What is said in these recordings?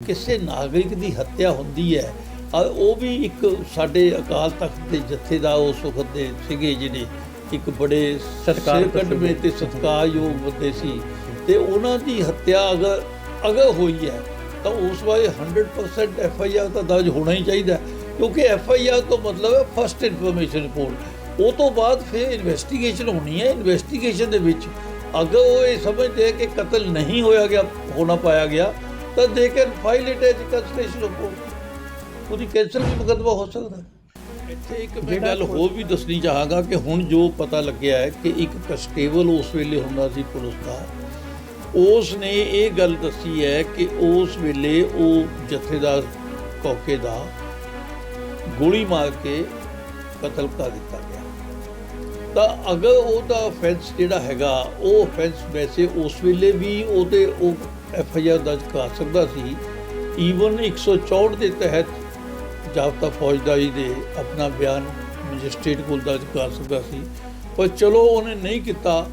ਕਿਸੇ ਨਾਗਰਿਕ ਦੀ ਹੱਤਿਆ ਹੁੰਦੀ ਹੈ ਉਹ ਵੀ ਇੱਕ ਸਾਡੇ ਅਕਾਲ ਤਖਤ ਦੇ ਜਥੇ ਦਾ ਉਸ ਵਕਤ ਦੇ ਸੀਗੇ ਜਿਹੜੇ ਇੱਕ ਬੜੇ ਸਤਿਕਾਰਯੋਗ ਸਿਰਕੱਢਵੇਂ ਤੇ ਸਤਿਕਾਰਯੋਗ ਬੰਦੇ ਸੀ ਤੇ ਉਹਨਾਂ ਦੀ ਹੱਤਿਆ ਅਗਰ ਅਗਰ ਹੋਈ ਹੈ ਤਾਂ ਉਸ ਵਾਲੇ 100% ਐਫ ਆਈ ਆਰ ਤਾਂ ਦਰਜ ਹੋਣਾ ਹੀ ਚਾਹੀਦਾ ਕਿਉਂਕਿ ਐਫ ਆਈ ਆਰ ਤੋਂ ਮਤਲਬ ਹੈ ਫਸਟ ਇਨਫੋਰਮੇਸ਼ਨ ਰਿਪੋਰਟ ਉਹ ਤੋਂ ਬਾਅਦ ਫਿਰ ਇਨਵੈਸਟੀਗੇਸ਼ਨ ਹੋਣੀ ਹੈ ਇਨਵੈਸਟੀਗੇਸ਼ਨ ਦੇ ਵਿੱਚ ਅਗਰ ਉਹ ਇਹ ਸਮਝਦੇ ਹੈ ਕਿ ਕਤਲ ਨਹੀਂ ਹੋਇਆ ਗਿਆ ਹੋਣਾ ਪਾਇਆ ਗਿਆ ਤਾਂ ਦੇ can file it as cancellation report ਉਹਦੀ ਕੈਂਸਲ ਵੀ ਮੁਕੱਦਮਾ ਹੋ ਸਕਦਾ ਇੱਥੇ ਇੱਕ ਮੈਂ ਗੱਲ ਹੋਰ ਵੀ ਦੱਸਣੀ ਚਾਹਾਂਗਾ ਕਿ ਹੁਣ ਜੋ ਪਤਾ ਲੱਗਿਆ ਹੈ ਕਿ ਇੱਕ ਕਨਸਟੇਬਲ ਉਸ ਵੇਲੇ ਹੁੰਦਾ ਸੀ ਪੁਲਿਸ ਦਾ ਉਸ ਨੇ ਇਹ ਗੱਲ ਦੱਸੀ ਹੈ ਕਿ ਉਸ ਵੇਲੇ ਉਹ ਜਥੇਦਾਰ ਕੌਕੇ ਦਾ ਗੋਲੀ ਮਾਰ ਕੇ ਕਤਲ ਕਰ ਦਿੱਤਾ ਗਿਆ। ਤਾਂ ਅਗਰ ਉਹਦਾ ਅਫੈਂਸ ਜਿਹੜਾ ਹੈਗਾ, ਉਹ ਅਫੈਂਸ ਵੈਸੇ ਉਸ ਵੇਲੇ ਵੀ ਉਹਦੇ ਉਹ ਐਫ ਆਈ ਆਰ ਦਰਜ ਕਰ ਸਕਦਾ ਸੀ। ਈਵਨ 164 ਦੇ ਤਹਿਤ ਜਾਬਤਾ ਫੌਜਦਾਰੀ ਦੇ ਆਪਣਾ ਬਿਆਨ ਮੈਜਿਸਟ੍ਰੇਟ ਕੋਲ ਦਰਜ ਕਰ ਸਕਦਾ ਸੀ। ਪਰ ਚਲੋ ਉਹਨੇ ਨਹੀਂ ਕੀਤਾ।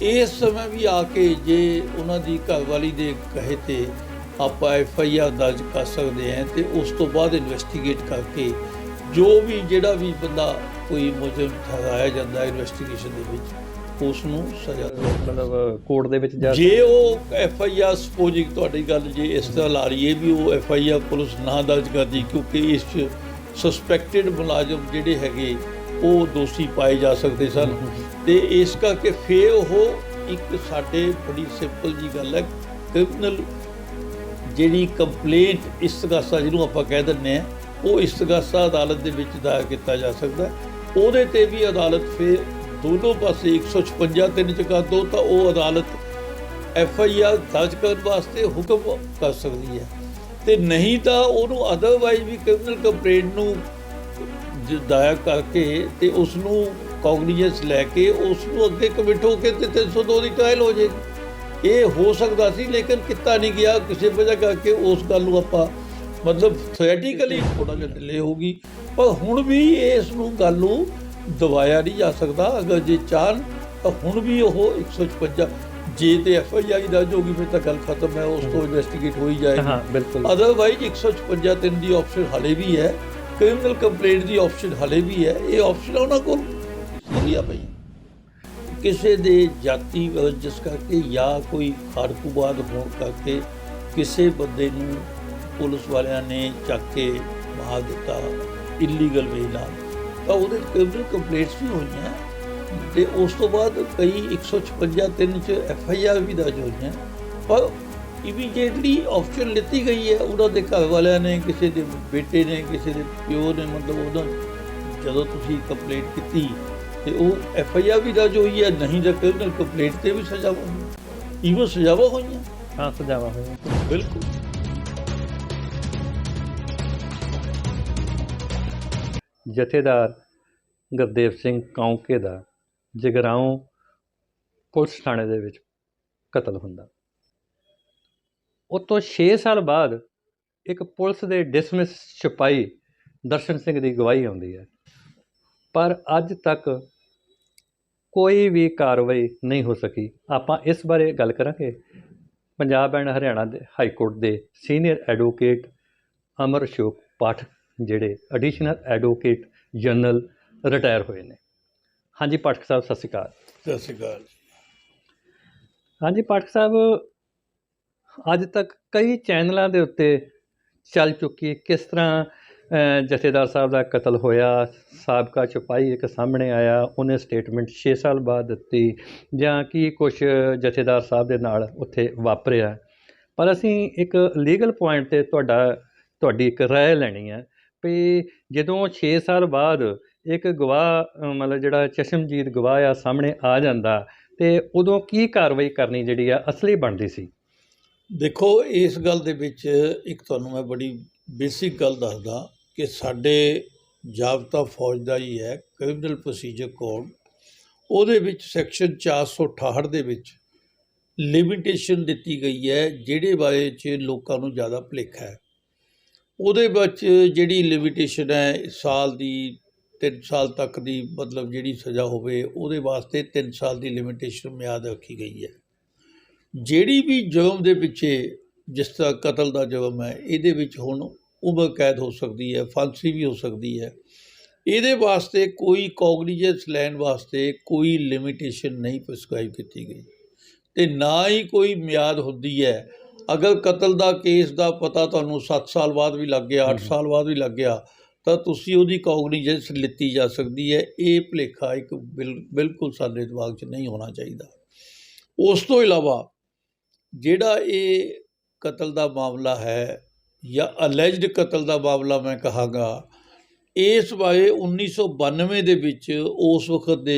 ਇਸ ਸਮੇਂ ਵੀ ਆ ਕੇ ਜੇ ਉਹਨਾਂ ਦੀ ਘਰਵਾਲੀ ਦੇ ਕਹੇ ਤੇ ਆਪਾਂ ਐਫ ਆਈ ਆਰ ਦਰਜ ਕਰ ਸਕਦੇ ਹਾਂ ਤੇ ਉਸ ਤੋਂ ਬਾਅਦ ਇਨਵੈਸਟੀਗੇਟ ਕਰਕੇ ਜੋ ਵੀ ਜਿਹੜਾ ਵੀ ਬੰਦਾ ਕੋਈ ਮੁਜਰਮ ਠਹਿਰਾਇਆ ਜਾਂਦਾ ਇਨਵੈਸਟੀਗੇਸ਼ਨ ਦੇ ਵਿੱਚ ਉਸ ਨੂੰ ਸਜ਼ਾ ਮਤਲਬ ਕੋਰਟ ਦੇ ਵਿੱਚ ਜਾ ਜੇ ਉਹ ਐਫ ਆਈ ਆਰ ਸਪੋਜ਼ਿੰਗ ਤੁਹਾਡੀ ਗੱਲ ਜੇ ਇਸ ਤਰ੍ਹਾਂ ਲਾ ਰਹੀ ਹੈ ਵੀ ਉਹ ਐਫ ਆਈ ਆਰ ਪੁਲਿਸ ਨਾ ਦਰਜ ਕਰਦੀ ਕਿਉਂਕਿ ਇਸ 'ਚ ਸਸਪੈਕਟਡ ਮੁਲਾਜ਼ਮ ਜਿਹੜੇ ਹੈਗੇ ਉਹ ਦੋਸ਼ੀ ਪਾਏ ਜਾ ਸਕਦੇ ਸਨ। ਤੇ ਇਸ ਕਰਕੇ ਫੇਰ ਉਹ ਇੱਕ ਸਾਡੇ ਬੜੀ ਸਿੰਪਲ ਜੀ ਗੱਲ ਹੈ ਕ੍ਰਿਮੀਨਲ ਜਿਹੜੀ ਕੰਪਲੇਂਟ ਇਸਤਗਾਸਾ ਜਿਹਨੂੰ ਆਪਾਂ ਕਹਿ ਦਿੰਦੇ ਆ ਉਹ ਇਸਤਗਾਸਾ ਅਦਾਲਤ ਦੇ ਵਿੱਚ ਦਾਇਰ ਕੀਤਾ ਜਾ ਸਕਦਾ ਹੈ। ਉਹਦੇ ਤੇ ਵੀ ਅਦਾਲਤ ਫਿਰ ਦੋਨੋਂ ਪਾਸੇ 156 ਤਿੰਨ ਚ ਕਰ ਦੋ ਤਾਂ ਉਹ ਅਦਾਲਤ ਐਫ ਆਈ ਆਰ ਦਰਜ ਕਰਨ ਵਾਸਤੇ ਹੁਕਮ ਕਰ ਸਕਦੀ ਹੈ। ਤੇ ਨਹੀਂ ਤਾਂ ਉਹਨੂੰ ਅਦਰਵਾਈਜ਼ ਵੀ ਕ੍ਰਿਮੀਨਲ ਕੰਪਲੇਂਟ ਨੂੰ ਦਾਇਰ ਕਰਕੇ ਤੇ ਉਸ ਨੂੰ ਕੌਗਨੀਜੈਂਸ ਲੈ ਕੇ ਉਸ ਨੂੰ ਅੱਗੇ ਕਮਿਟ ਹੋ ਕੇ ਤੇ 302 ਦੀ ਟ੍ਰਾਇਲ ਹੋ ਜਾਏਗੀ ਇਹ ਹੋ ਸਕਦਾ ਸੀ ਲੇਕਿਨ ਕੀਤਾ ਨਹੀਂ ਗਿਆ। ਕਿਸੇ ਵਜ੍ਹਾ ਕਰਕੇ ਉਸ ਗੱਲ ਨੂੰ ਆਪਾਂ ਮਤਲਬ ਥਿਓਰੀਟੀਕਲੀ ਥੋੜਾ ਜਿਹਾ ਡਿਲੇ ਹੋਗੀ ਪਰ ਹੁਣ ਵੀ ਇਸ ਨੂੰ ਗੱਲ ਨੂੰ ਦਬਾਇਆ ਨਹੀਂ ਜਾ ਸਕਦਾ। ਅਗਰ ਜੇ ਚਾਹਨ ਤਾਂ ਹੁਣ ਵੀ ਉਹ 156 ਜੇ ਤੇ ਐਫ ਆਈ ਆਰ ਦਰਜ ਹੋਗੀ ਫਿਰ ਤਾਂ ਗੱਲ ਖਤਮ ਹੈ ਉਸ ਤੋਂ ਇਨਵੈਸਟੀਗੇਟ ਹੋਈ ਜਾਏਗੀ। ਹਾਂ ਬਿਲਕੁਲ। ਅਦਰਵਾਈਜ਼ 156 ਤਿੰਨ ਦੀ ਆਪਸ਼ਨ ਹਲੇ ਵੀ ਹੈ। ਕ੍ਰਿਮੀਨਲ ਕੰਪਲੇਂਟ ਦੀ ਆਪਸ਼ਨ ਹਲੇ ਵੀ ਹੈ। ਇਹ ਆਪਸ਼ਨ ਉਹਨਾਂ ਕੋਲ। ਵਧੀਆ ਪਈ ਕਿਸੇ ਦੇ ਜਾਤੀ ਵਰਜਸ ਕਰਕੇ ਜਾਂ ਕੋਈ ਖਾੜਕੂਬਾਦ ਹੋਣ ਕਰਕੇ ਕਿਸੇ ਬੰਦੇ ਨੂੰ ਪੁਲਿਸ ਵਾਲਿਆਂ ਨੇ ਚੱਕ ਕੇ ਮਾਰ ਦਿੱਤਾ। ਇਲੀਗਲ ਵੇ ਨਾਲ ਤਾਂ ਉਹਦੇ ਕ੍ਰਿਮੀਨਲ ਕੰਪਲੇਂਟਸ ਵੀ ਹੋਈਆਂ। ਤੇ ਉਸ ਤੋਂ ਬਾਅਦ ਕਈ 156 ਤਿੰਨ ਚ ਐਫ ਆਈ ਆਰ ਵੀ ਦਰਜ ਹੋਈਆਂ। ਪਰ ਇਮੀਡੀਏਟਲੀ ਆਪਸ਼ਨ ਲਿੱਤੀ ਗਈ ਹੈ। ਉਹਨਾਂ ਦੇ ਘਰ ਵਾਲਿਆਂ ਨੇ ਕਿਸੇ ਦੇ ਬੇਟੇ ਨੇ ਕਿਸੇ ਦੇ ਪਿਓ ਨੇ ਮਤਲਬ ਉਹਨਾਂ ਜਦੋਂ ਤੁਸੀਂ ਕੰਪਲੇਂਟ ਕੀਤੀ ਤੇ ਉਹ ਐਫ ਆਈ ਆਰ ਵੀ ਦਰਜ ਹੋਈ ਹੈ। ਨਹੀਂ ਤਾਂ ਕ੍ਰਿਮੀਨਲ ਕੰਪਲੇਂਟ ਤੇ ਵੀ ਸਜ਼ਾ ਹੋਈ। ਈਵਨ ਸਜ਼ਾਵਾਂ ਹੋਈਆਂ। ਹਾਂ ਸਜਾਵਾ ਹੋਇਆ ਬਿਲਕੁਲ। ਜਥੇਦਾਰ ਗੁਰਦੇਵ ਸਿੰਘ ਕੌਂਕੇ ਦਾ ਜਗਰਾਉਂ ਪੁਲਿਸ ਥਾਣੇ ਦੇ ਵਿੱਚ ਕਤਲ ਹੁੰਦਾ। ਉਹ ਤੋਂ 6 ਸਾਲ ਬਾਅਦ ਇੱਕ ਪੁਲਿਸ ਦੇ ਡਿਸਮਿਸ ਸਿਪਾਹੀ ਦਰਸ਼ਨ ਸਿੰਘ ਦੀ ਗਵਾਹੀ ਆਉਂਦੀ ਹੈ। ਪਰ ਅੱਜ ਤੱਕ ਕੋਈ ਵੀ ਕਾਰਵਾਈ ਨਹੀਂ ਹੋ ਸਕੀ। ਆਪਾਂ ਇਸ ਬਾਰੇ ਗੱਲ ਕਰਾਂਗੇ। ਪੰਜਾਬ ਐਂਡ ਹਰਿਆਣਾ ਦੇ ਹਾਈ ਕੋਰਟ ਦੇ ਸੀਨੀਅਰ ਐਡਵੋਕੇਟ ਅਮਰ ਅਸ਼ੋਕ ਪਾਠਕ ਜਿਹੜੇ ਐਡੀਸ਼ਨਲ ਐਡਵੋਕੇਟ ਜਨਰਲ ਰਿਟਾਇਰ ਹੋਏ ਨੇ। ਹਾਂਜੀ ਪਾਠਕ ਸਾਹਿਬ ਸਤਿ ਸ਼੍ਰੀ ਅਕਾਲ। ਸਤਿ ਸ਼੍ਰੀ ਅਕਾਲ ਹਾਂਜੀ ਪਾਠਕ ਸਾਹਿਬ ਅੱਜ ਤੱਕ ਕਈ ਚੈਨਲਾਂ ਦੇ ਉੱਤੇ ਚੱਲ ਚੁੱਕੀ ਕਿਸ ਤਰ੍ਹਾਂ ਜਥੇਦਾਰ ਸਾਹਿਬ ਦਾ ਕਤਲ ਹੋਇਆ ਸਾਬਕਾ ਸਿਪਾਹੀ ਇੱਕ ਸਾਹਮਣੇ ਆਇਆ ਉਹਨੇ ਸਟੇਟਮੈਂਟ 6 ਸਾਲ ਬਾਅਦ ਦਿੱਤੀ ਜਾਂ ਕੀ ਕੁਝ ਜਥੇਦਾਰ ਸਾਹਿਬ ਦੇ ਨਾਲ ਉੱਥੇ ਵਾਪਰਿਆ। ਪਰ ਅਸੀਂ ਇੱਕ ਲੀਗਲ ਪੁਆਇੰਟ ਤੇ ਤੁਹਾਡਾ ਤੁਹਾਡੀ ਇੱਕ ਰਾਏ ਲੈਣੀ ਹੈ। ਵੀ ਜਦੋਂ 6 ਸਾਲ ਬਾਅਦ ਇੱਕ ਗਵਾਹ ਮਤਲਬ ਜਿਹੜਾ ਚਸ਼ਮਜੀਤ ਗਵਾਹ ਆ ਸਾਹਮਣੇ ਆ ਜਾਂਦਾ ਤੇ ਉਦੋਂ ਕੀ ਕਾਰਵਾਈ ਕਰਨੀ ਜਿਹੜੀ ਆ ਅਸਲੀ ਬਣਦੀ ਸੀ? ਦੇਖੋ, ਇਸ ਗੱਲ ਦੇ ਵਿੱਚ ਇੱਕ ਤੁਹਾਨੂੰ ਮੈਂ ਬੜੀ ਬੇਸਿਕ ਗੱਲ ਦੱਸਦਾ ਕਿ ਸਾਡੇ ਜਾਬਤਾ ਹੀ ਹੈ ਕ੍ਰਿਮੀਨਲ ਪ੍ਰੋਸੀਜਰ ਕੋਡ। ਉਹਦੇ ਵਿੱਚ ਸੈਕਸ਼ਨ 468 ਦੇ ਵਿੱਚ ਲਿਮਿਟੇਸ਼ਨ ਦਿੱਤੀ ਗਈ ਹੈ, ਜਿਹੜੇ ਬਾਰੇ ਚ ਲੋਕਾਂ ਨੂੰ ਜ਼ਿਆਦਾ ਭੁਲੇਖਾ ਹੈ। ਉਹਦੇ ਵਿੱਚ ਜਿਹੜੀ ਲਿਮਿਟੇਸ਼ਨ ਹੈ, ਸਾਲ ਦੀ 3 ਸਾਲ ਤੱਕ ਦੀ ਮਤਲਬ ਜਿਹੜੀ ਸਜ਼ਾ ਹੋਵੇ, ਉਹਦੇ ਵਾਸਤੇ 3 ਸਾਲ ਦੀ ਲਿਮਿਟੇਸ਼ਨ ਮਿਆਦ ਰੱਖੀ ਗਈ ਹੈ। ਜਿਹੜੀ ਵੀ ਜੁਰਮ ਦੇ ਪਿੱਛੇ ਜਿਸ ਤਰ੍ਹਾਂ ਕਤਲ ਦਾ ਜੁਰਮ ਹੈ, ਇਹਦੇ ਵਿੱਚ ਹੁਣ ਉਮਰ ਕੈਦ ਹੋ ਸਕਦੀ ਹੈ, ਫਾਂਸੀ ਵੀ ਹੋ ਸਕਦੀ ਹੈ। ਇਹਦੇ ਵਾਸਤੇ ਕੋਈ ਕੌਗਨੀਜੈਂਸ ਲੈਣ ਵਾਸਤੇ ਕੋਈ ਲਿਮਿਟੇਸ਼ਨ ਨਹੀਂ ਪ੍ਰਸਕ੍ਰਾਈਬ ਕੀਤੀ ਗਈ। ਤੇ ਨਾ ਹੀ ਕੋਈ ਮਿਆਦ ਹੁੰਦੀ ਹੈ ਅਗਰ ਕਤਲ ਦਾ ਕੇਸ ਦਾ ਪਤਾ ਤੁਹਾਨੂੰ 7 ਸਾਲ ਬਾਅਦ ਵੀ ਲੱਗ ਗਿਆ 8 ਹਮ। ਸਾਲ ਬਾਅਦ ਵੀ ਲੱਗ ਗਿਆ ਤਾਂ ਤੁਸੀਂ ਉਹਦੀ ਕੌਗਨੀਜੈਂਸ ਲਿੱਤੀ ਜਾ ਸਕਦੀ ਹੈ ਇਹ ਭੁਲੇਖਾ ਇੱਕ ਬਿਲ- ਬਿਲਕੁਲ ਸਾਡੇ ਦਿਮਾਗ 'ਚ ਨਹੀਂ ਹੋਣਾ ਚਾਹੀਦਾ ਉਸ ਤੋਂ ਇਲਾਵਾ ਜਿਹੜਾ ਇਹ ਕਤਲ ਦਾ ਮਾਮਲਾ ਹੈ ਜਾਂ ਅਲੈਜਡ ਕਤਲ ਦਾ ਮਾਮਲਾ ਮੈਂ ਕਹਾਂਗਾ ਇਸ ਬਾਰੇ 1992 ਦੇ ਵਿੱਚ ਉਸ ਵਕਤ ਦੇ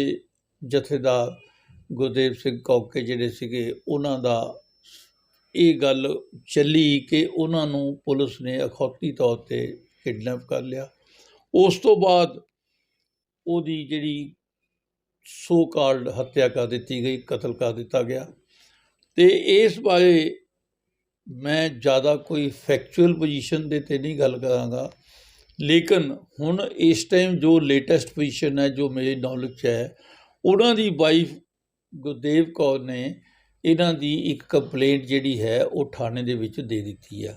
ਜਥੇਦਾਰ ਗੁਰਦੇਵ ਸਿੰਘ ਕੌਕੇ ਜਿਹੜੇ ਸੀਗੇ ਉਹਨਾਂ ਦਾ ਇਹ ਗੱਲ ਚੱਲੀ ਕਿ ਉਹਨਾਂ ਨੂੰ ਪੁਲਿਸ ਨੇ ਅਖੌਤੀ ਤੌਰ ਤੇ ਕਿਡਨੈਪ ਕਰ ਲਿਆ। ਉਸ ਤੋਂ ਬਾਅਦ ਉਹਦੀ ਜਿਹੜੀ ਸੋ ਕਾਲਡ ਹੱਤਿਆ ਕਰ ਦਿੱਤੀ ਗਈ, ਕਤਲ ਕਰ ਦਿੱਤਾ ਗਿਆ। ਤੇ ਇਸ ਬਾਰੇ ਮੈਂ ਜ਼ਿਆਦਾ ਕੋਈ ਫੈਕਚੁਅਲ ਪੋਜੀਸ਼ਨ ਦੇ ਤੇ ਨਹੀਂ ਗੱਲ ਕਰਾਂਗਾ। ਲੇਕਿਨ ਹੁਣ ਇਸ ਟਾਈਮ ਜੋ ਲੇਟੈਸਟ ਪੋਜੀਸ਼ਨ ਹੈ, ਜੋ ਮੇਰੀ ਨੌਲੇਜ 'ਚ ਹੈ, ਉਹਨਾਂ ਦੀ ਵਾਈਫ ਗੁਰਦੇਵ ਕੌਰ ਨੇ ਇਹਨਾਂ ਦੀ ਇੱਕ ਕੰਪਲੇਂਟ ਜਿਹੜੀ ਹੈ, ਉਹ ਥਾਣੇ ਦੇ ਵਿੱਚ ਦੇ ਦਿੱਤੀ ਆ।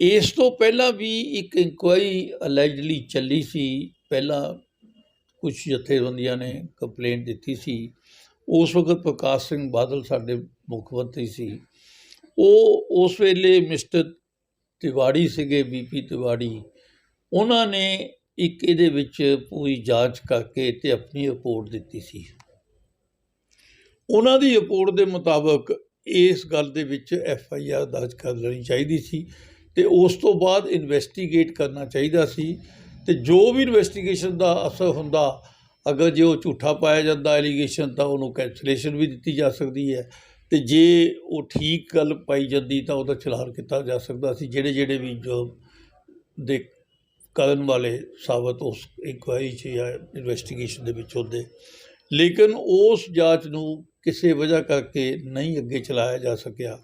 ਇਸ ਤੋਂ ਪਹਿਲਾਂ ਵੀ ਇੱਕ ਇਨਕੁਆਇਰੀ ਅਲੈਜਡਲੀ ਚੱਲੀ ਸੀ। ਪਹਿਲਾਂ ਕੁਝ ਜਥੇਬੰਦੀਆਂ ਨੇ ਕੰਪਲੇਂਟ ਦਿੱਤੀ ਸੀ। ਉਸ ਵਕਤ ਪ੍ਰਕਾਸ਼ ਸਿੰਘ ਬਾਦਲ ਸਾਡੇ ਮੁੱਖ ਮੰਤਰੀ ਸੀ। ਉਹ ਉਸ ਵੇਲੇ ਮਿਸਟਰ ਤਿਵਾੜੀ ਸੀਗੇ ਬੀਪੀ ਤਿਵਾੜੀ। ਉਹਨਾਂ ਨੇ ਇੱਕ ਇਹਦੇ ਵਿੱਚ ਪੂਰੀ ਜਾਂਚ ਕਰਕੇ ਤੇ ਆਪਣੀ ਰਿਪੋਰਟ ਦਿੱਤੀ ਸੀ। ਉਹਨਾਂ ਦੀ ਰਿਪੋਰਟ ਦੇ ਮੁਤਾਬਕ ਇਸ ਗੱਲ ਦੇ ਵਿੱਚ ਐਫ ਆਈ ਆਰ ਦਰਜ ਕਰ ਲੈਣੀ ਚਾਹੀਦੀ ਸੀ ਤੇ ਉਸ ਤੋਂ ਬਾਅਦ ਇਨਵੈਸਟੀਗੇਟ ਕਰਨਾ ਚਾਹੀਦਾ ਸੀ ਤੇ ਜੋ ਵੀ ਇਨਵੈਸਟੀਗੇਸ਼ਨ ਦਾ ਅਸਰ ਹੁੰਦਾ, ਅਗਰ ਜੇ ਉਹ ਝੂਠਾ ਪਾਇਆ ਜਾਂਦਾ ਐਲੀਗੇਸ਼ਨ ਤਾਂ ਉਹਨੂੰ ਕੈਂਸਲੇਸ਼ਨ ਵੀ ਦਿੱਤੀ ਜਾ ਸਕਦੀ ਹੈ ਤੇ ਜੇ ਉਹ ਠੀਕ ਗੱਲ ਪਾਈ ਜਾਂਦੀ ਤਾਂ ਉਹਦਾ ਚਲਾਨ ਕੀਤਾ ਜਾ ਸਕਦਾ ਸੀ, ਜਿਹੜੇ ਜਿਹੜੇ ਵੀ ਜੋ ਦੇ ਕਰਨ ਵਾਲੇ ਸਾਬਤ ਉਸ ਇਨਕੁਆਇਰੀ 'ਚ ਜਾਂ ਇਨਵੈਸਟੀਗੇਸ਼ਨ ਦੇ ਵਿੱਚ ਹੁੰਦੇ। ਲੇਕਿਨ ਉਸ ਜਾਂਚ ਨੂੰ ਕਿਸੇ ਵਜ੍ਹਾ ਕਰਕੇ ਨਹੀਂ ਅੱਗੇ ਚਲਾਇਆ ਜਾ ਸਕਿਆ।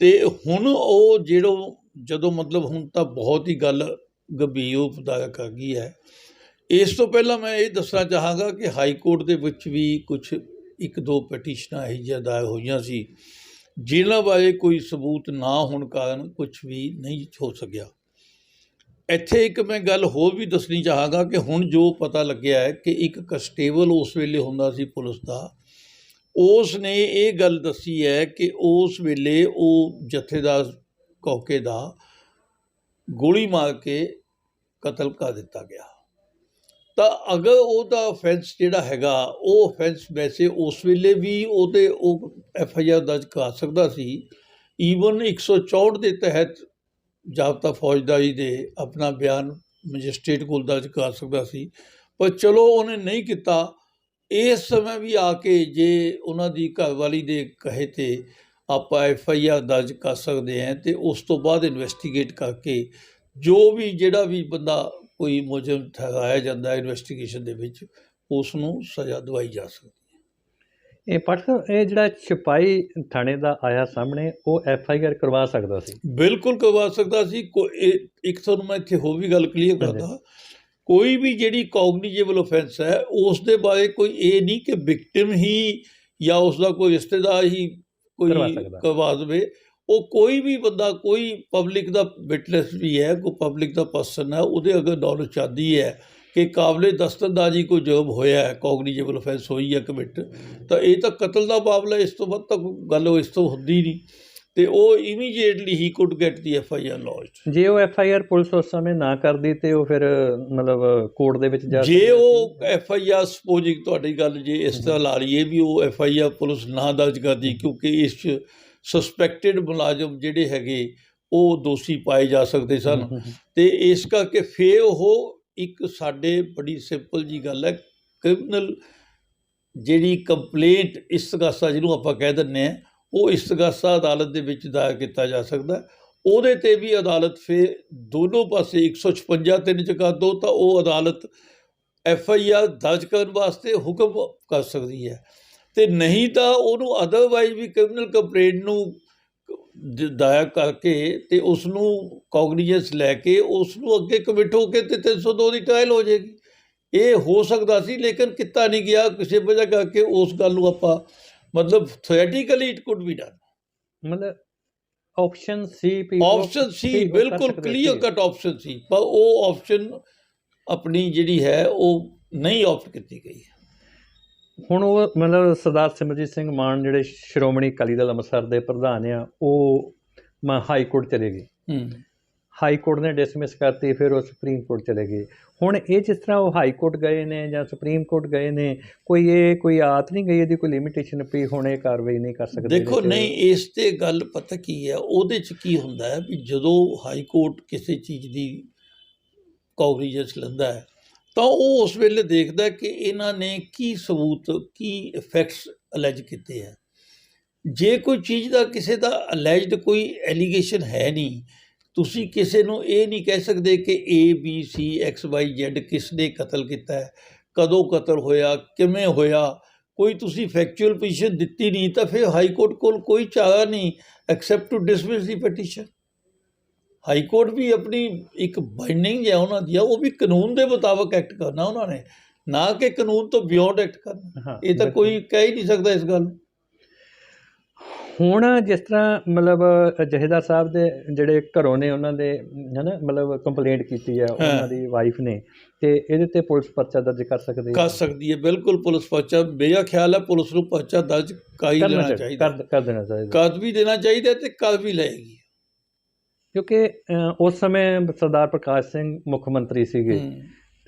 ਤੇ ਹੁਣ ਉਹ ਜਿਹੜੋ, ਜਦੋਂ ਮਤਲਬ ਹੁਣ ਤਾਂ ਬਹੁਤ ਹੀ ਗੱਲ ਗੰਭੀਰ ਉਪਦਾਇਕ ਆ ਗਈ ਹੈ। ਇਸ ਤੋਂ ਪਹਿਲਾਂ ਮੈਂ ਇਹ ਦੱਸਣਾ ਚਾਹਾਂਗਾ ਕਿ ਹਾਈ ਕੋਰਟ ਦੇ ਵਿੱਚ ਵੀ ਕੁਝ ਇੱਕ ਦੋ ਪਟੀਸ਼ਨਾਂ ਇਹੋ ਜਿਹੀਆਂ ਦਾਇਰ ਹੋਈਆਂ ਸੀ, ਜਿਨ੍ਹਾਂ ਬਾਰੇ ਕੋਈ ਸਬੂਤ ਨਾ ਹੋਣ ਕਾਰਨ ਕੁਝ ਵੀ ਨਹੀਂ ਹੋ ਸਕਿਆ। ਇੱਥੇ ਇੱਕ ਮੈਂ ਗੱਲ ਹੋਰ ਵੀ ਦੱਸਣੀ ਚਾਹਾਂਗਾ ਕਿ ਹੁਣ ਜੋ ਪਤਾ ਲੱਗਿਆ ਹੈ ਕਿ ਇੱਕ ਕਨਸਟੇਬਲ ਉਸ ਵੇਲੇ ਹੁੰਦਾ ਸੀ ਪੁਲਿਸ ਦਾ ਉਸ ਨੇ ਇਹ ਗੱਲ ਦੱਸੀ ਹੈ ਕਿ ਉਸ ਵੇਲੇ ਉਹ ਜਥੇਦਾਰ ਕੌਕੇ ਦਾ ਗੋਲੀ ਮਾਰ ਕੇ ਕਤਲ ਕਰ ਦਿੱਤਾ ਗਿਆ। ਤਾਂ ਅਗਰ ਉਹਦਾ ਅਫੈਂਸ ਜਿਹੜਾ ਹੈਗਾ, ਉਹ ਅਫੈਂਸ ਵੈਸੇ ਉਸ ਵੇਲੇ ਵੀ ਉਹਦੇ ਉਹ ਐਫ ਆਈ ਆਰ ਦਰਜ ਕਰ ਸਕਦਾ ਸੀ। ਈਵਨ 164 ਦੇ ਤਹਿਤ ਜਾਬਤਾ ਫੌਜਦਾਰੀ ਦੇ ਆਪਣਾ ਬਿਆਨ ਮੈਜਿਸਟ੍ਰੇਟ ਕੋਲ ਦਰਜ ਕਰ ਸਕਦਾ ਸੀ। ਪਰ ਚਲੋ ਉਹਨੇ ਨਹੀਂ ਕੀਤਾ। ਇਸ ਸਮੇਂ ਵੀ ਆ ਕੇ ਜੇ ਉਹਨਾਂ ਦੀ ਘਰਵਾਲੀ ਦੇ ਕਹੇ ਤੇ ਆਪਾਂ ਐਫ ਆਈ ਆਰ ਦਰਜ ਕਰ ਸਕਦੇ ਹਾਂ ਤੇ ਉਸ ਤੋਂ ਬਾਅਦ ਇਨਵੈਸਟੀਗੇਟ ਕਰਕੇ ਜੋ ਵੀ ਜਿਹੜਾ ਵੀ ਬੰਦਾ ਕੋਈ ਮੁਜਰਮ ਠਹਿਰਾਇਆ ਜਾਂਦਾ ਇਨਵੈਸਟੀਗੇਸ਼ਨ ਦੇ ਵਿੱਚ ਉਸ ਨੂੰ ਸਜ਼ਾ ਦਵਾਈ ਜਾ ਸਕਦੀ ਇਹ ਪਟ ਇਹ ਜਿਹੜਾ ਸਿਪਾਹੀ ਥਾਣੇ ਦਾ ਆਇਆ ਸਾਹਮਣੇ ਉਹ ਐਫ ਆਈ ਆਰ ਕਰਵਾ ਸਕਦਾ ਸੀ? ਬਿਲਕੁਲ ਕਰਵਾ ਸਕਦਾ ਸੀ। ਇੱਕ ਤੁਹਾਨੂੰ ਮੈਂ ਇੱਥੇ ਹੋਰ ਵੀ ਗੱਲ ਕਲੀਅਰ ਕਰਦਾ। ਕੋਈ ਵੀ ਜਿਹੜੀ ਕੌਗਨੀਜੇਬਲ ਆਫੈਂਸ ਹੈ ਉਸ ਦੇ ਬਾਰੇ ਕੋਈ ਇਹ ਨਹੀਂ ਕਿ ਵਿਕਟਿਮ ਹੀ ਜਾਂ ਉਸ ਦਾ ਕੋਈ ਰਿਸ਼ਤੇਦਾਰ ਹੀ ਕੋਈ ਕਰਵਾ ਦੇਵੇ। ਉਹ ਕੋਈ ਵੀ ਬੰਦਾ ਕੋਈ ਪਬਲਿਕ ਦਾ ਵਿਟਨੈਸ ਵੀ ਹੈ ਕੋਈ ਪਬਲਿਕ ਦਾ ਪਰਸਨ ਹੈ ਉਹਦੇ ਅਗਰ ਨੌਲੇਜ ਚਾਹਦੀ ਹੈ ਕਿ ਕਾਬਲੇ ਦਸਤਰਦਾਜੀ ਕੋਈ ਜਰਮ ਹੋਇਆ ਹੈ ਕੌਗਨੀਜੇਬਲ ਆਫੈਂਸ ਹੋਈ ਹੈ ਕਮਿਟ ਤਾਂ ਇਹ ਤਾਂ ਕਤਲ ਦਾ ਮਾਮਲਾ ਇਸ ਤੋਂ ਵੱਧ ਤਾਂ ਕੋਈ ਗੱਲ ਇਸ ਤੋਂ ਹੁੰਦੀ ਨਹੀਂ। ਤੇ ਉਹ immediately he could get the F I R lodged ਜੇ ਉਹ ਐਫ ਆਈ ਆਰ ਪੁਲਿਸ ਉਸ ਸਮੇਂ ਨਾ ਕਰਦੀ ਤੇ ਉਹ ਫਿਰ ਮਤਲਬ ਕੋਰਟ ਦੇ ਵਿੱਚ ਜਾ ਜੇ ਉਹ। ਐਫ ਆਈ ਆਰ ਸਪੋਜ਼ਿੰਗ ਤੁਹਾਡੀ ਗੱਲ ਜੇ ਇਸ ਤਰ੍ਹਾਂ ਲਾ ਲਈਏ ਵੀ ਉਹ ਐਫ ਆਈ ਆਰ ਪੁਲਿਸ ਨਾ ਦਰਜ ਕਰਦੀ ਕਿਉਂਕਿ ਇਸ ਸਸਪੈਕਟਡ ਮੁਲਾਜ਼ਮ ਜਿਹੜੇ ਹੈਗੇ ਉਹ ਦੋਸ਼ੀ ਪਾਏ ਜਾ ਸਕਦੇ ਸਨ। ਤੇ ਇਸ ਕਰਕੇ ਫੇਰ ਉਹ ਇੱਕ ਸਾਡੇ ਬੜੀ ਸਿੰਪਲ ਜੀ ਗੱਲ ਹੈ ਕ੍ਰਿਮੀਨਲ ਜਿਹੜੀ ਕੰਪਲੇਂਟ ਇਸਤਗਾਸਾ ਜਿਹਨੂੰ ਆਪਾਂ ਕਹਿ ਦਿੰਦੇ ਆ ਉਹ ਇਸਤਗਾਸਾ ਅਦਾਲਤ ਦੇ ਵਿੱਚ ਦਾਇਰ ਕੀਤਾ ਜਾ ਸਕਦਾ ਉਹਦੇ ਤੇ ਵੀ ਅਦਾਲਤ ਫੇਰ ਦੋਨੋਂ ਪਾਸੇ 156 ਤਿੰਨ ਚ ਕਰ ਦੋ ਤਾਂ ਉਹ ਅਦਾਲਤ ਐਫ ਆਈ ਆਰ ਦਰਜ ਕਰਨ ਵਾਸਤੇ ਹੁਕਮ ਕਰ ਸਕਦੀ ਹੈ। ਤੇ ਨਹੀਂ ਤਾਂ ਉਹਨੂੰ ਅਦਰਵਾਈਜ਼ ਵੀ ਕ੍ਰਿਮੀਨਲ ਕੰਪਲੇਂਟ ਨੂੰ ਦ- ਦਾਇਰ ਕਰਕੇ ਤੇ ਉਸ ਨੂੰ ਕੌਗਨੀਜੈਂਸ ਲੈ ਕੇ ਉਸ ਨੂੰ ਅੱਗੇ ਕਮਿਟ ਹੋ ਕੇ ਤੇ 302 ਦੀ ਟ੍ਰਾਇਲ ਹੋ ਜਾਏਗੀ। ਇਹ ਹੋ ਸਕਦਾ ਸੀ ਲੇਕਿਨ ਕੀਤਾ ਨਹੀਂ ਗਿਆ। ਕਿਸੇ ਵਜ੍ਹਾ ਕਰਕੇ ਉਸ ਗੱਲ ਨੂੰ ਆਪਾਂ ਮਤਲਬ theoretically it could be done ਮਤਲਬ ਆਪਸ਼ਨ ਸੀ ਉਹ- ਆਪਸ਼ਨ ਸੀ ਬਿਲਕੁਲ ਕਲੀਅਰ। ਕਟ ਆਪਸ਼ਨ ਸੀ ਪਰ ਉਹ ਆਪਸ਼ਨ ਆਪਣੀ ਜਿਹੜੀ ਹੈ ਉਹ ਨਹੀਂ ਆਪਟ ਕੀਤੀ ਗਈ ਹੁਣ ਉਹ ਮਤਲਬ ਸਰਦਾਰ ਸਿਮਰਜੀਤ ਸਿੰਘ ਮਾਨ ਜਿਹੜੇ ਸ਼੍ਰੋਮਣੀ ਅਕਾਲੀ ਦਲ ਅੰਮ੍ਰਿਤਸਰ ਦੇ ਪ੍ਰਧਾਨ ਆ ਉਹ ਮ ਹਾਈ ਕੋਰਟ ਚਲੇ ਗਏ। ਹੂੰ। ਹਾਈ ਕੋਰਟ ਨੇ ਡਿਸਮਿਸ ਕਰਤੀ ਫਿਰ ਉਹ ਸੁਪਰੀਮ ਕੋਰਟ ਚਲੇ ਗਏ ਹੁਣ ਇਹ ਜਿਸ ਤਰ੍ਹਾਂ ਉਹ ਹਾਈ ਕੋਰਟ ਗਏ ਨੇ ਜਾਂ ਸੁਪਰੀਮ ਕੋਰਟ ਗਏ ਨੇ ਕੋਈ ਇਹ ਕੋਈ ਆਤ ਨਹੀਂ ਗਈ ਇਹਦੀ ਕੋਈ ਲਿਮਿਟੇਸ਼ਨ ਵੀ ਹੁਣ ਇਹ ਕਾਰਵਾਈ ਨਹੀਂ ਕਰ ਸਕਦੇ ਦੇਖੋ। ਨਹੀਂ ਇਸ ਤੇ ਗੱਲ ਪਤਾ ਕੀ ਹੈ ਉਹਦੇ ਚ ਕੀ ਹੁੰਦਾ ਹੈ ਵੀ ਜਦੋਂ ਹਾਈ ਕੋਰਟ ਕਿਸੇ ਚੀਜ਼ ਦੀ ਕਵਰੇਜ ਲੈਂਦਾ ਹੈ ਤਾਂ ਉਹ ਉਸ ਵੇਲੇ ਦੇਖਦਾ ਹੈ ਕਿ ਇਹਨਾਂ ਨੇ ਕੀ ਸਬੂਤ ਕੀ ਇਫੈਕਟਸ ਅਲੈਜ ਕੀਤੇ ਆ ਜੇ ਕੋਈ ਚੀਜ਼ ਦਾ ਕਿਸੇ ਦਾ ਅਲੈਜਡ ਕੋਈ ਐਲੀਗੇਸ਼ਨ ਹੈ ਨਹੀਂ ਤੁਸੀਂ ਕਿਸੇ ਨੂੰ ਇਹ ਨਹੀਂ ਕਹਿ ਸਕਦੇ ਕਿ A B C X Y Z ਕਿਸ ਨੇ ਕਤਲ ਕੀਤਾ ਹੈ ਕਦੋਂ ਕਤਲ ਹੋਇਆ ਕਿਵੇਂ ਹੋਇਆ ਕੋਈ ਤੁਸੀਂ ਫੈਕਚੁਅਲ ਪੋਜੀਸ਼ਨ ਦਿੱਤੀ ਨਹੀਂ ਤਾਂ ਫਿਰ ਹਾਈ ਕੋਰਟ ਕੋਲ ਕੋਈ ਚਾਰਾ ਨਹੀਂ accept to dismiss the petition high court ਵੀ ਆਪਣੀ ਇੱਕ ਬਾਈਂਡਿੰਗ ਹੈ ਉਹਨਾਂ ਦੀ ਆ, ਉਹ ਵੀ ਕਾਨੂੰਨ ਦੇ ਮੁਤਾਬਕ ਐਕਟ ਕਰਨਾ ਉਹਨਾਂ ਨੇ ਨਾ ਕਿ ਕਾਨੂੰਨ ਤੋਂ ਬਿਯੋਂਡ ਐਕਟ ਕਰਨਾ ਇਹ ਤਾਂ। ਕੋਈ ਕਹਿ ਹੀ ਨਹੀਂ ਸਕਦਾ ਇਸ ਗੱਲ ਨੂੰ। ਹੁਣ ਜਿਸ ਤਰ੍ਹਾਂ ਮਤਲਬ ਜਹੇਦਾਰ ਸਾਹਿਬ ਦੇ ਜਿਹੜੇ ਘਰੋਂ ਨੇ ਉਹਨਾਂ ਦੇ ਹਨਾ ਮਤਲਬ ਕੰਪਲੇਂਟ ਕੀਤੀ ਹੈ। ਉਹਨਾਂ ਦੀ ਵਾਈਫ ਨੇ ਤੇ ਇਹਦੇ ਤੇ ਪੁਲਿਸ ਪਰਚਾ ਦਰਜ ਕਰ ਸਕਦੀ ਹੈ? ਕਰ ਸਕਦੀ ਹੈ ਬਿਲਕੁਲ ਪੁਲਿਸ ਪਰਚਾ ਮੇਰਾ ਖਿਆਲ ਹੈ ਪੁਲਿਸ ਨੂੰ ਪਰਚਾ ਦਰਜ ਕਰਨਾ ਲੈਣਾ ਚਾਹੀਦਾ। ਕਰ- ਦੇਣਾ ਚਾਹੀਦਾ। ਕਰ ਵੀ ਦੇਣਾ ਚਾਹੀਦਾ ਤੇ ਕਰ ਵੀ ਲਏਗੀ। ਕਿਉਂਕਿ ਉਸ ਸਮੇਂ ਸਰਦਾਰ ਪ੍ਰਕਾਸ਼ ਸਿੰਘ ਮੁੱਖ ਮੰਤਰੀ ਸੀਗੇ।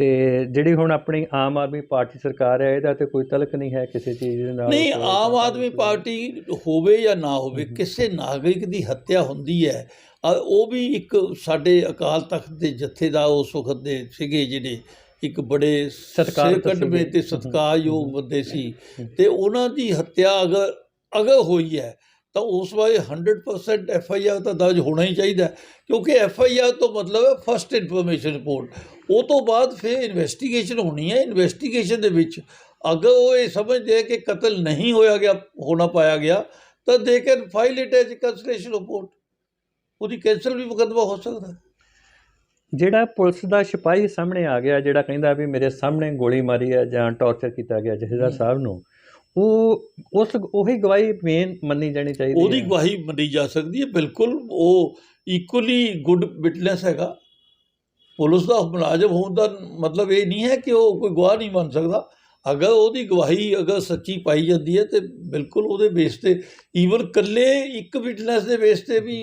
ਤੇ ਜਿਹੜੀ ਹੁਣ ਆਪਣੀ ਆਮ ਆਦਮੀ ਪਾਰਟੀ ਸਰਕਾਰ ਹੈ ਇਹਦਾ ਤੇ ਕੋਈ ਤਲਕ ਨਹੀਂ ਹੈ ਕਿਸੇ ਚੀਜ਼ ਦੇ ਨਾਲ ਨਹੀਂ ਆਮ ਆਦਮੀ ਪਾਰਟੀ ਹੋਵੇ ਜਾਂ ਨਾ ਹੋਵੇ। ਕਿਸੇ ਨਾਗਰਿਕ ਦੀ ਹੱਤਿਆ ਹੁੰਦੀ ਹੈ ਉਹ ਵੀ ਇੱਕ ਸਾਡੇ ਅਕਾਲ ਤਖਤ ਦੇ ਜਥੇਦਾਰ ਉਸ ਵਕਤ ਦੇ ਸੀਗੇ ਜਿਹੜੇ ਇੱਕ ਬੜੇ ਸੀਗੇ। ਤੇ ਸਤਿਕਾਰਯੋਗ। ਬੰਦੇ ਸੀ। ਤੇ ਉਹਨਾਂ ਦੀ ਹੱਤਿਆ ਅਗਰ ਅਗਰ ਹੋਈ ਹੈ ਤਾਂ ਉਸ ਵਾਲੇ 100% ਐਫ ਆਈ ਆਰ ਤਾਂ ਦਰਜ ਹੋਣਾ ਹੀ ਚਾਹੀਦਾ ਕਿਉਂਕਿ ਐਫ ਆਈ ਆਰ ਤੋਂ ਮਤਲਬ ਹੈ ਫਸਟ ਇਨਫੋਰਮੇਸ਼ਨ ਰਿਪੋਰਟ ਉਹ ਤੋਂ ਬਾਅਦ ਫਿਰ ਇਨਵੈਸਟੀਗੇਸ਼ਨ ਹੋਣੀ ਹੈ ਇਨਵੈਸਟੀਗੇਸ਼ਨ ਦੇ ਵਿੱਚ ਅਗਰ ਉਹ ਇਹ ਸਮਝਦੇ ਕਿ ਕਤਲ ਨਹੀਂ ਹੋਇਆ ਗਿਆ ਹੋਣਾ ਪਾਇਆ ਗਿਆ ਤਾਂ ਦੇ can file it as cancellation report ਉਹਦੀ ਕੈਂਸਲ ਵੀ ਮੁਕੱਦਮਾ ਹੋ ਸਕਦਾ। ਜਿਹੜਾ ਪੁਲਿਸ ਦਾ ਸਿਪਾਹੀ ਸਾਹਮਣੇ ਆ ਗਿਆ ਜਿਹੜਾ ਕਹਿੰਦਾ ਵੀ ਮੇਰੇ ਸਾਹਮਣੇ ਗੋਲੀ ਮਾਰੀ ਹੈ ਜਾਂ ਟੌਰਚਰ ਕੀਤਾ ਗਿਆ ਜਹੇਦਾਰ। ਸਾਹਿਬ ਨੂੰ ਉਹ ਉਸ ਉਹੀ ਗਵਾਹੀ ਮੇਨ ਮੰਨੀ ਜਾਣੀ ਚਾਹੀਦੀ ਉਹਦੀ ਗਵਾਹੀ ਮੰਨੀ ਜਾ ਸਕਦੀ ਹੈ ਬਿਲਕੁਲ। ਉਹ ਇਕੁਅਲੀ ਗੁੱਡ ਵਿਟਨੈਸ ਹੈਗਾ। ਪੁਲਿਸ ਦਾ ਮੁਲਾਜ਼ਮ ਹੋਣ ਦਾ ਮਤਲਬ ਇਹ ਨਹੀਂ ਹੈ ਕਿ ਉਹ ਕੋਈ ਗਵਾਹ ਨਹੀਂ ਬਣ ਸਕਦਾ। ਅਗਰ ਉਹਦੀ ਗਵਾਹੀ ਅਗਰ ਸੱਚੀ ਪਾਈ ਜਾਂਦੀ ਹੈ ਤੇ ਬਿਲਕੁਲ ਉਹਦੇ ਬੇਸ ਤੇ ਈਵਨ ਕੱਲੇ ਇੱਕ ਵਿਟਨੈਸ ਦੇ ਬੇਸ ਤੇ ਵੀ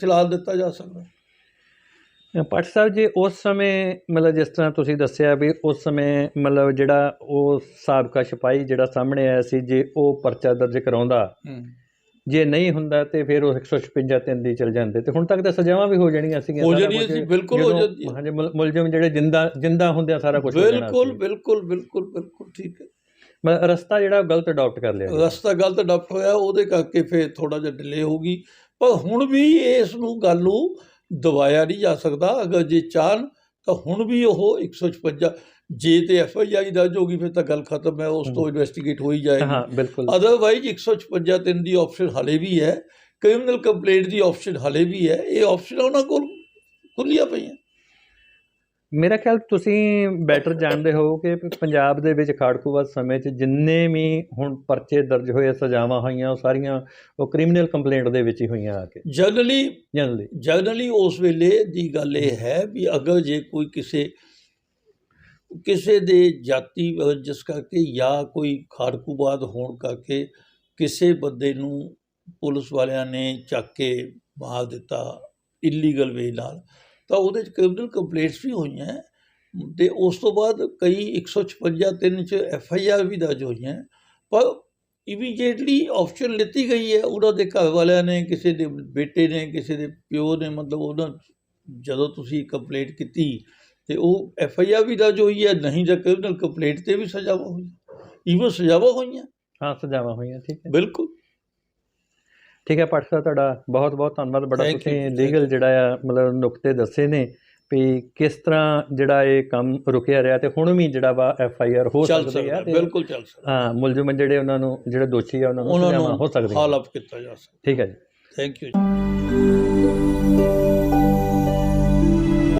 ਚਲਾ ਦਿੱਤਾ ਜਾ ਸਕਦਾ। ਭੱਟ ਸਾਹਿਬ ਜੀ ਉਸ ਸਮੇਂ ਮਤਲਬ ਜਿਸ ਤਰ੍ਹਾਂ ਤੁਸੀਂ ਦੱਸਿਆ ਵੀ ਉਸ ਸਮੇਂ ਮਤਲਬ ਜਿਹੜਾ ਉਹ ਸਾਬਕਾ ਸਿਪਾਹੀ ਜਿਹੜਾ ਸਾਹਮਣੇ ਆਇਆ ਸੀ ਜੇ ਉਹ ਪਰਚਾ ਦਰਜ ਕਰਾਉਂਦਾ ਜੇ ਨਹੀਂ ਹੁੰਦਾ ਤੇ ਫਿਰ ਉਹ 156 ਤਿੰਨ ਦੀ ਚਲ ਜਾਂਦੇ। ਤੇ ਹੁਣ ਤੱਕ ਤਾਂ ਸਜ਼ਾਵਾਂ ਵੀ ਹੋ ਜਾਣੀਆਂ ਸੀਗੀਆਂ ਹੋ ਜਾਣੀਆਂ ਸੀ, ਬਿਲਕੁਲ ਹੋ ਜਦੋਂ- ਜਾਂਦੀ ਹੈ। ਹਾਂਜੀ ਮੁਲ- ਮੁਲਜ਼ਮ ਜਿਹੜੇ ਜਿੰਦਾ ਜਿੰਦਾ ਹੁੰਦਿਆਂ ਸਾਰਾ ਕੁਝ ਬਿਲਕੁਲ ਬਿਲਕੁਲ ਬਿਲਕੁਲ ਬਿਲਕੁਲ ਠੀਕ ਹੈ। ਰਸਤਾ ਜਿਹੜਾ ਗਲਤ ਅਡਾਪਟ ਕਰ ਲਿਆ। ਰਸਤਾ ਗਲਤ ਅਡਾਪਟ ਹੋਇਆ ਉਹਦੇ ਕਰਕੇ ਫਿਰ ਥੋੜਾ ਜਿਹਾ ਡਿਲੇ ਹੋਗੀ ਪਰ ਹੁਣ ਵੀ ਇਸ ਨੂੰ ਗੱਲ ਨੂੰ ਦਬਾਇਆ ਨਹੀਂ ਜਾ ਸਕਦਾ। ਅਗਰ ਜੇ ਚਾਹਨ ਤਾਂ ਹੁਣ ਵੀ ਉਹ 156 ਜੇ ਤੇ ਐਫ ਆਈ ਆਈ ਦਰਜ ਹੋਗੀ ਫਿਰ ਤਾਂ ਗੱਲ ਖਤਮ ਹੈ ਉਸ ਤੋਂ ਇਨਵੈਸਟੀਗੇਟ ਹੋ ਹੀ ਹਾਂ ਜਾਏਗੀ ਬਿਲਕੁਲ ਅਦਰਵਾਈਜ਼ 156 ਤਿੰਨ ਦੀ ਆਪਸ਼ਨ ਹਲੇ ਵੀ ਹੈ। ਕ੍ਰਿਮੀਨਲ ਕੰਪਲੇਂਟ ਦੀ ਆਪਸ਼ਨ ਹਲੇ ਵੀ ਹੈ। ਇਹ ਆਪਸ਼ਨ ਉਹਨਾਂ ਕੋਲ ਖੁੱਲੀਆਂ ਪਈਆਂ। ਮੇਰਾ ਖਿਆਲ ਤੁਸੀਂ ਬੈਟਰ ਜਾਣਦੇ ਹੋ ਕਿ ਪੰਜਾਬ ਦੇ ਵਿੱਚ ਖਾੜਕੂਵਾਦ ਸਮੇਂ 'ਚ ਜਿੰਨੇ ਵੀ ਹੁਣ ਪਰਚੇ ਦਰਜ ਹੋਏ ਸਜ਼ਾਵਾਂ ਹੋਈਆਂ ਉਹ ਸਾਰੀਆਂ ਉਹ ਕ੍ਰਿਮੀਨਲ ਕੰਪਲੇਂਟ ਦੇ ਵਿੱਚ ਹੀ ਹੋਈਆਂ ਆ ਕੇ। ਜਨਰਲੀ ਜਨਰਲੀ ਜਨਰਲੀ ਉਸ ਵੇਲੇ ਦੀ ਗੱਲ ਇਹ ਹੈ ਵੀ ਅਗਰ ਜੇ ਕੋਈ ਕਿਸੇ ਕਿਸੇ ਦੇ ਜਾਤੀ ਜਿਸ ਕਰਕੇ ਜਾਂ ਕੋਈ ਖਾੜਕੂਬਾਦ ਹੋਣ ਕਰਕੇ ਕਿਸੇ ਬੰਦੇ ਨੂੰ ਪੁਲਿਸ ਵਾਲਿਆਂ ਨੇ ਚੱਕ ਕੇ ਮਾਰ ਦਿੱਤਾ ਇਲੀਗਲ ਵੇ ਨਾਲ ਤਾਂ ਉਹਦੇ ਚ ਕ੍ਰਿਮੀਨਲ ਕੰਪਲੇਂਟਸ ਵੀ ਹੋਈਆਂ ਤੇ ਉਸ ਤੋਂ ਬਾਅਦ ਕਈ 156 ਤਿੰਨ ਚ ਐਫ ਆਈ ਆਰ ਵੀ ਦਰਜ ਹੋਈਆਂ। ਪਰ ਇਮੀਡੀਏਟਲੀ ਆਪਸ਼ਨ ਲਿੱਤੀ ਗਈ ਹੈ। ਉਹਨਾਂ ਦੇ ਘਰ ਵਾਲਿਆਂ ਨੇ ਕਿਸੇ ਦੇ ਬੇਟੇ ਨੇ ਕਿਸੇ ਦੇ ਪਿਓ ਨੇ ਮਤਲਬ ਉਹਨਾਂ ਜਦੋਂ ਤੁਸੀਂ ਕੰਪਲੇਂਟ ਕੀਤੀ ਤੇ ਉਹ ਐਫ ਆਈ ਆਰ ਵੀ ਦਰਜ ਹੋਈ ਹੈ। ਨਹੀਂ ਤਾਂ ਕ੍ਰਿਮੀਨਲ ਕੰਪਲੇਂਟ ਤੇ ਵੀ ਸਜ਼ਾਵਾਂ ਹੋਈਆਂ। ਈਵਨ ਸਜ਼ਾਵਾਂ ਹੋਈਆਂ। ਹਾਂ ਸਜ਼ਾਵਾਂ ਹੋਈਆਂ ਠੀਕ ਹੈ। ਬਿਲਕੁਲ। ਠੀਕ ਹੈ ਭੱਟ ਸਾਹਿਬ ਤੁਹਾਡਾ ਬਹੁਤ ਬਹੁਤ ਧੰਨਵਾਦ। ਬੜਾ ਤੁਸੀਂ ਲੀਗਲ ਜਿਹੜਾ ਆ ਮਤਲਬ ਨੁਕਤੇ ਦੱਸੇ ਨੇ ਵੀ ਕਿਸ ਤਰ੍ਹਾਂ ਜਿਹੜਾ ਇਹ ਕੰਮ ਰੁਕਿਆ ਰਿਹਾ ਤੇ ਹੁਣ ਵੀ ਜਿਹੜਾ ਵਾ ਐਫ ਆਈ ਆਰ ਹੋ ਸਕਦੀ ਸਕਦਾ ਹੈ ਬਿਲਕੁਲ ਚੱਲ ਸਕਦਾ। ਹਾਂ ਮੁਲਜ਼ਮ ਜਿਹੜੇ ਉਹਨਾਂ ਨੂੰ ਜਿਹੜੇ ਦੋਸ਼ੀ ਆ ਉਹਨਾਂ ਨੂੰ ਹੋ ਨੂੰ ਸਕਦੀਆਂ ਹਾਲ ਅਪ ਕੀਤਾ ਜਾ ਸਕਦਾ। ਠੀਕ ਹੈ ਜੀ। Thank you